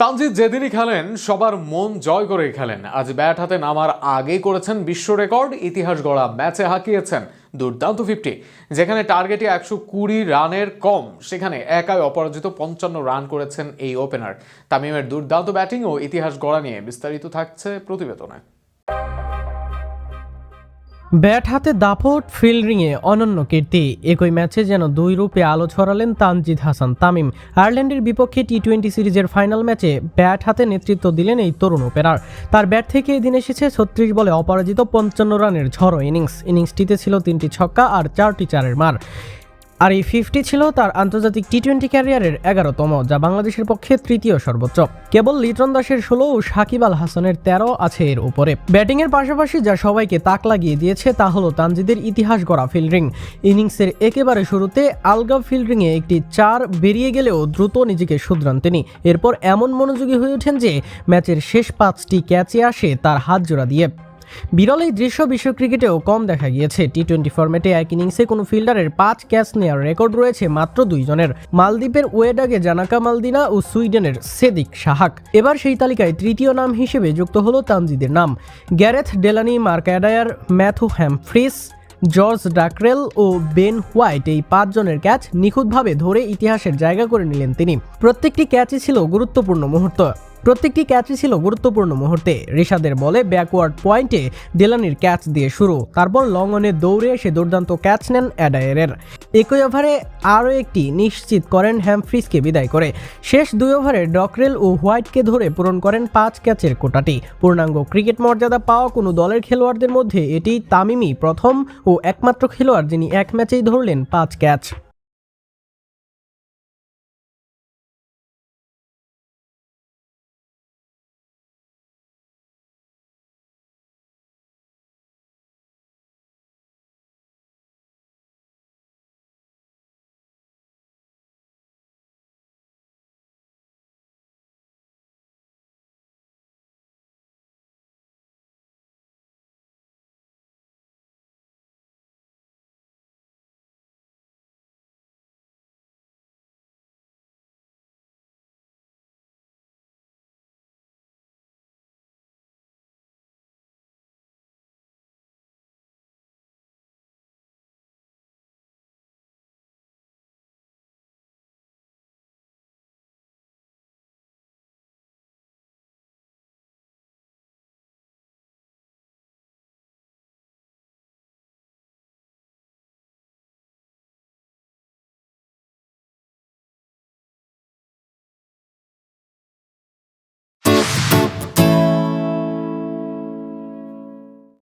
তানজিদ যেদিনই খেলেন, সবার মন জয় করে খেলেন। আজ ব্যাট হাতে নামার আগে করেছেন বিশ্ব রেকর্ড, ইতিহাস গড়া ম্যাচে হাঁকিয়েছেন দুর্দান্ত ফিফটি যেখানে টার্গেটে একশো কুড়ি রানের কম, সেখানে একাই অপরাজিত পঞ্চান্ন রান করেছেন এই ওপেনার তামিমের দুর্দান্ত ব্যাটিং ও ইতিহাস গড়া নিয়ে বিস্তারিত থাকছে প্রতিবেদনে। ব্যাট হাতে দাপট ফিল্ডিংয়ে অনন্য কীর্তি। একই ম্যাচে যেন দুই রূপে আলো ছড়ালেন তানজিদ হাসান তামিম। আয়ারল্যান্ডের বিপক্ষে টি টোয়েন্টি সিরিজের ফাইনাল ম্যাচে ব্যাট হাতে নেতৃত্ব দিলেন এই তরুণ ওপেনার তার ব্যাট থেকে এদিন এসেছে ছত্রিশ বলে অপরাজিত পঞ্চান্ন রানের ঝড়ো ইনিংস। ইনিংসটিতে ছিল তিনটি ছক্কা আর চারটি চারের মার। আর এই ফিফটি ছিল তার আন্তর্জাতিক টি টোয়েন্টি ক্যারিয়ারের এগারোতম, যা বাংলাদেশের পক্ষে তৃতীয় সর্বোচ্চ। কেবল লিটন দাসের ষোলো ও সাকিব আল হাসানের তেরো আছে এর উপরে। ব্যাটিংয়ের পাশাপাশি যা সবাইকে তাক লাগিয়ে দিয়েছে তা হলো তানজিদের ইতিহাস গড়া ফিল্ডিং ইনিংসের একেবারে শুরুতে আলগা ফিল্ডিংয়ে একটি চার বেরিয়ে গেলেও দ্রুত নিজেকে শুধরান তিনি। এরপর এমন মনোযোগী হয়ে ওঠেন যে ম্যাচের শেষ পাঁচটি ক্যাচে আসে তার হাত জোড়া দিয়ে। বিরল এই দৃশ্য বিশ্ব ক্রিকেটেও কম দেখা গিয়েছে। টি টোয়েন্টি ফর্মেটে এক ইনিংসে কোনো ফিল্ডারের পাঁচ ক্যাচ নেওয়ার রেকর্ড রয়েছে মাত্র দুইজনের মালদ্বীপের ওয়েডাগে জানাকা মালদিনা ও সুইডেনের সেদিক সাহাক। এবার সেই তালিকায় তৃতীয় নাম হিসেবে যুক্ত হলো তানজিদের নাম। Gareth Delany, Mark Adair, Matthew Humphreys, George Dockrell ও বেন হোয়াইট এই পাঁচজনের ক্যাচ নিখুঁতভাবে ধরে ইতিহাসের জায়গা করে নিলেন তিনি। প্রত্যেকটি ক্যাচই ছিল গুরুত্বপূর্ণ মুহূর্ত। প্রত্যেকটি ক্যাচই ছিল গুরুত্বপূর্ণ মুহূর্তে। ঋষাদের বলে ব্যাকওয়ার্ড পয়েন্টে ডেলানির ক্যাচ দিয়ে শুরু, তারপর লং অনে দৌড়ে এসে দুর্দান্ত ক্যাচ নেন অ্যাডায়ারের। একই ওভারে আরও একটি নিশ্চিত করেন হ্যামফ্রিজকে বিদায় করে। শেষ দুই ওভারে ডকরেল ও হোয়াইটকে ধরে পূরণ করেন পাঁচ ক্যাচের কোটাটি। পূর্ণাঙ্গ ক্রিকেট মর্যাদা পাওয়া কোনো দলের খেলোয়াড়দের মধ্যে এটি তামিমই প্রথম ও একমাত্র খেলোয়াড় যিনি এক ম্যাচেই ধরলেন পাঁচ ক্যাচ।